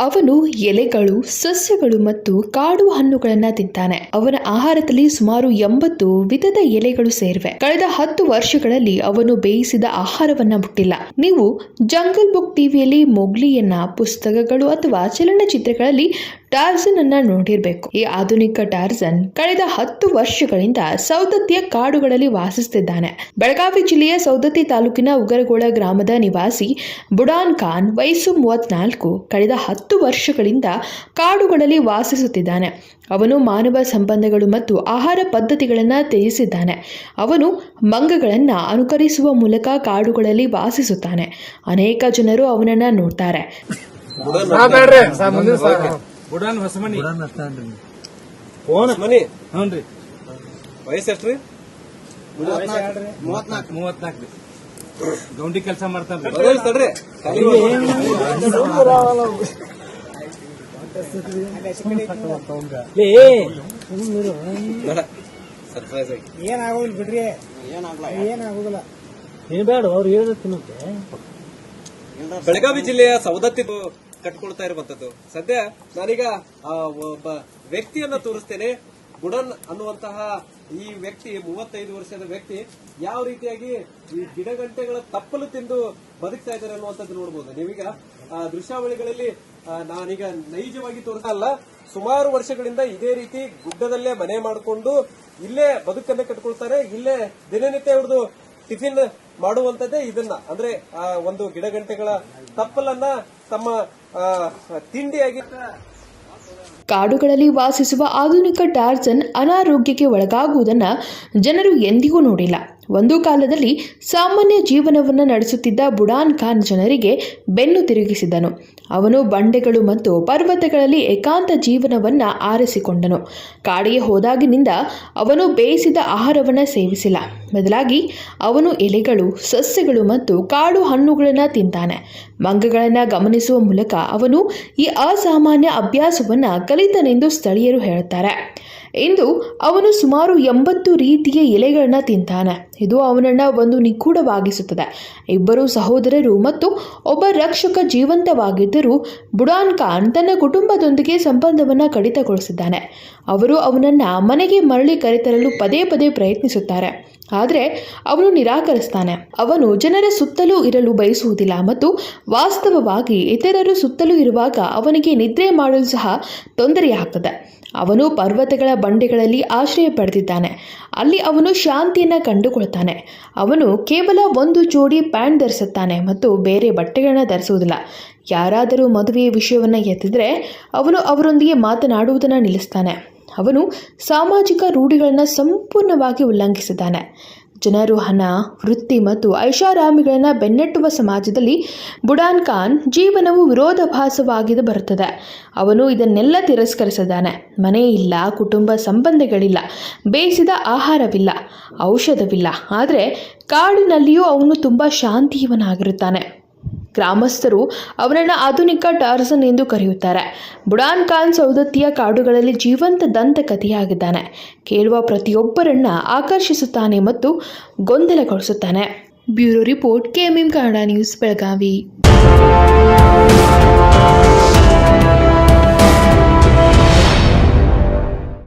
ಅವನು ಎಲೆಗಳು, ಸಸ್ಯಗಳು ಮತ್ತು ಕಾಡು ಹಣ್ಣುಗಳನ್ನ ತಿಂತಾನೆ. ಅವನ ಆಹಾರದಲ್ಲಿ ಸುಮಾರು ಎಂಬತ್ತು ವಿಧದ ಎಲೆಗಳು ಸೇರಿವೆ. ಕಳೆದ ಹತ್ತು ವರ್ಷಗಳಲ್ಲಿ ಅವನು ಬೇಯಿಸಿದ ಆಹಾರವನ್ನ ಮುಟ್ಟಿಲ್ಲ. ನೀವು ಜಂಗಲ್ ಬುಕ್ ಟಿವಿಯಲ್ಲಿ ಮೊಗ್ಲಿಯನ್ನ ಪುಸ್ತಕಗಳು ಅಥವಾ ಚಲನಚಿತ್ರಗಳಲ್ಲಿ ಟಾರ್ಜನ್ ಅನ್ನ ನೋಡಿರ್ಬೇಕು. ಈ ಆಧುನಿಕ ಟಾರ್ಸನ್ ಕಳೆದ ಹತ್ತು ವರ್ಷಗಳಿಂದ ಸೌದತ್ತಿಯ ಕಾಡುಗಳಲ್ಲಿ ವಾಸಿಸುತ್ತಿದ್ದಾನೆ ಬೆಳಗಾವಿ ಜಿಲ್ಲೆಯ ಸೌದತ್ತಿ ತಾಲೂಕಿನ ಉಗರಗೋಳ ಗ್ರಾಮದ ನಿವಾಸಿ ಬುಡಾನ್ ಖಾನ್ ವಯಸ್ಸು ಮೂವತ್ನಾಲ್ಕು, ಕಳೆದ ಹತ್ತು ವರ್ಷಗಳಿಂದ ಕಾಡುಗಳಲ್ಲಿ ವಾಸಿಸುತ್ತಿದ್ದಾನೆ. ಅವನು ಮಾನವ ಸಂಬಂಧಗಳು ಮತ್ತು ಆಹಾರ ಪದ್ಧತಿಗಳನ್ನು ತ್ಯಜಿಸಿದ್ದಾನೆ ಅವನು ಮಂಗಗಳನ್ನು ಅನುಕರಿಸುವ ಮೂಲಕ ಕಾಡುಗಳಲ್ಲಿ ವಾಸಿಸುತ್ತಾನೆ. ಅನೇಕ ಜನರು ಅವನನ್ನ ನೋಡ್ತಾರೆ. ಮಾತಾಡ್ರಿ ಹೊಸಮನಿ. ಬುಡಾನ್ ಹೊಸಮನಿ ಫೋನ್ ಮನಿ. ಹ್ಞೂನ್ರಿ ವಯಸ್ಸು ಎಷ್ಟ್ರಿ? ಮೂವತ್ನಾಲ್ಕು. ಮೂವತ್ನಾಲ್ಕು. ಗೌಂಡಿ ಕೆಲಸ ಮಾಡ್ತಾನ್ರಿ ತಡ್ರಿ. ಸರ್ಪ್ರೈಸ್ ಆಗಿ ಏನಾಗೋದಿಲ್ಲ ಬಿಡ್ರಿ. ಏನಾಗೋದಿಲ್ಲ. ಏನ್ ಬೇಡ ಅವ್ರು ಹೇಳಿದ ತಿನ್ನುತ್ತೆ ಬೆಳಗಾವಿ ಜಿಲ್ಲೆಯ ಸವದತ್ತಿ ಕಟ್ಕೊಳ್ತಾ ಇರುವಂತದ್ದು. ಸದ್ಯ ನಾನೀಗ ಒಬ್ಬ ವ್ಯಕ್ತಿಯನ್ನ ತೋರಿಸ್ತೇನೆ. ಬುಡನ್ ಅನ್ನುವಂತಹ ಈ ವ್ಯಕ್ತಿ ಮೂವತ್ತೈದು ವರ್ಷದ ವ್ಯಕ್ತಿ ಯಾವ ರೀತಿಯಾಗಿ ಈ ಗಿಡಗಂಟೆಗಳ ತಪ್ಪಲು ತಿಂದು ಬದುಕ್ತಾ ಇದ್ದಾರೆ ಅನ್ನುವಂಥದ್ದು ನೋಡಬಹುದು ನೀವೀಗ ಆ, ದೃಶ್ಯಾವಳಿಗಳಲ್ಲಿ ನಾನೀಗ ನೈಜವಾಗಿ ತೋರಿಸಲ್ಲ ಸುಮಾರು ವರ್ಷಗಳಿಂದ ಇದೇ ರೀತಿ ಗುಡ್ಡದಲ್ಲೇ ಮನೆ ಮಾಡಿಕೊಂಡು ಇಲ್ಲೇ ಬದುಕನ್ನೇ ಕಟ್ಕೊಳ್ತಾರೆ. ಇಲ್ಲೇ ದಿನನಿತ್ಯ ಹಿಡಿದು ಟಿಫಿನ್ ಮಾಡುವಂತದ್ದೇ ಇದನ್ನ. ಅಂದ್ರೆ ಒಂದು ಗಿಡಗಂಟೆಗಳ ತಪ್ಪಲನ್ನ ತಮ್ಮ ತಿಂಡಿಯಾಗಿ ಕಾಡುಗಳಲ್ಲಿ ವಾಸಿಸುವ ಆಧುನಿಕ ಟಾರ್ಜನ್ ಅನಾರೋಗ್ಯಕ್ಕೆ ಒಳಗಾಗುವುದನ್ನು ಜನರು ಎಂದಿಗೂ ನೋಡಿಲ್ಲ. ಒಂದು ಕಾಲದಲ್ಲಿ ಸಾಮಾನ್ಯ ಜೀವನವನ್ನು ನಡೆಸುತ್ತಿದ್ದ ಬುಡಾನ್ ಖಾನ್ ಜನರಿಗೆ ಬೆನ್ನು ತಿರುಗಿಸಿದನು. ಅವನು ಬಂಡೆಗಳು ಮತ್ತು ಪರ್ವತಗಳಲ್ಲಿ ಏಕಾಂತ ಜೀವನವನ್ನು ಆರಿಸಿಕೊಂಡನು. ಕಾಡಿಗೆ ಹೋದಾಗಿನಿಂದ ಅವನು ಬೇಯಿಸಿದ ಆಹಾರವನ್ನು ಸೇವಿಸಿಲ್ಲ. ಬದಲಾಗಿ ಅವನು ಎಲೆಗಳು, ಸಸ್ಯಗಳು ಮತ್ತು ಕಾಡು ಹಣ್ಣುಗಳನ್ನು ತಿಂತಾನೆ. ಮಂಗಗಳನ್ನು ಗಮನಿಸುವ ಮೂಲಕ ಅವನು ಈ ಅಸಾಮಾನ್ಯ ಅಭ್ಯಾಸವನ್ನು ಕಲಿತನೆಂದು ಸ್ಥಳೀಯರು ಹೇಳುತ್ತಾರೆ. ಇಂದು ಅವನು ಸುಮಾರು ಎಂಬತ್ತು ರೀತಿಯ ಎಲೆಗಳನ್ನ ತಿಂತಾನೆ. ಇದು ಅವನನ್ನು ಒಂದು ನಿಗೂಢವಾಗಿಸುತ್ತದೆ. ಇಬ್ಬರು ಸಹೋದರರು ಮತ್ತು ಒಬ್ಬ ರಕ್ಷಕ ಜೀವಂತವಾಗಿದ್ದರೂ ಬುಡಾನ್ ಖಾನ್ ತನ್ನ ಕುಟುಂಬದೊಂದಿಗೆ ಸಂಬಂಧವನ್ನು ಕಡಿತಗೊಳಿಸಿದ್ದಾನೆ. ಅವರು ಅವನನ್ನು ಮನೆಗೆ ಮರಳಿ ಕರೆತರಲು ಪದೇ ಪದೇ ಪ್ರಯತ್ನಿಸುತ್ತಾರೆ. ಆದರೆ ಅವನು ನಿರಾಕರಿಸ್ತಾನೆ. ಅವನು ಜನರ ಸುತ್ತಲೂ ಇರಲು ಬಯಸುವುದಿಲ್ಲ ಮತ್ತು ವಾಸ್ತವವಾಗಿ ಇತರರು ಸುತ್ತಲೂ ಇರುವಾಗ ಅವನಿಗೆ ನಿದ್ರೆ ಮಾಡಲು ಸಹ ತೊಂದರೆಯಾಗ್ತದೆ. ಅವನು ಪರ್ವತಗಳ ಬಂಡೆಗಳಲ್ಲಿ ಆಶ್ರಯ ಪಡೆದಿದ್ದಾನೆ. ಅಲ್ಲಿ ಅವನು ಶಾಂತಿಯನ್ನು ಕಂಡುಕೊಳ್ತಾನೆ. ಅವನು ಕೇವಲ ಒಂದು ಜೋಡಿ ಪ್ಯಾಂಟ್ ಧರಿಸುತ್ತಾನೆ ಮತ್ತು ಬೇರೆ ಬಟ್ಟೆಗಳನ್ನ ಧರಿಸುವುದಿಲ್ಲ. ಯಾರಾದರೂ ಮದುವೆಯ ವಿಷಯವನ್ನು ಎತ್ತಿದರೆ ಅವನು ಅವರೊಂದಿಗೆ ಮಾತನಾಡುವುದನ್ನು ನಿಲ್ಲಿಸ್ತಾನೆ. ಅವನು ಸಾಮಾಜಿಕ ರೂಢಿಗಳನ್ನು ಸಂಪೂರ್ಣವಾಗಿ ಉಲ್ಲಂಘಿಸಿದ್ದಾನೆ. ಜನರು ಹಣ, ವೃತ್ತಿ ಮತ್ತು ಐಷಾರಾಮಿಗಳನ್ನು ಬೆನ್ನಟ್ಟುವ ಸಮಾಜದಲ್ಲಿ ಬುಡಾನ್ ಖಾನ್ ಜೀವನವು ವಿರೋಧಾಭಾಸವಾಗಿದೆ ಬರುತ್ತದೆ. ಅವನು ಇದನ್ನೆಲ್ಲ ತಿರಸ್ಕರಿಸಿದ್ದಾನೆ ಮನೆ ಇಲ್ಲ, ಕುಟುಂಬ ಸಂಬಂಧಗಳಿಲ್ಲ, ಬೇಯಿಸಿದ ಆಹಾರವಿಲ್ಲ, ಔಷಧವಿಲ್ಲ. ಆದರೆ ಕಾಡಿನಲ್ಲಿಯೂ ಅವನು ತುಂಬ ಶಾಂತಿಯವನಾಗಿರುತ್ತಾನೆ. ಗ್ರಾಮಸ್ಥರು ಅವನನ್ನು ಆಧುನಿಕ ಟಾರ್ಸನ್ ಎಂದು ಕರೆಯುತ್ತಾರೆ. ಬುಡಾನ್ ಖಾನ್ ಸೌದತ್ತಿಯ ಕಾಡುಗಳಲ್ಲಿ ಜೀವಂತ ದಂತಕಥೆಯಾಗಿದ್ದಾನೆ. ಕೇಳುವ ಪ್ರತಿಯೊಬ್ಬರನ್ನ ಆಕರ್ಷಿಸುತ್ತಾನೆ ಮತ್ತು ಗೊಂದಲಗೊಳಿಸುತ್ತಾನೆ. Bureau report, KMM Kannada news, Belagavi.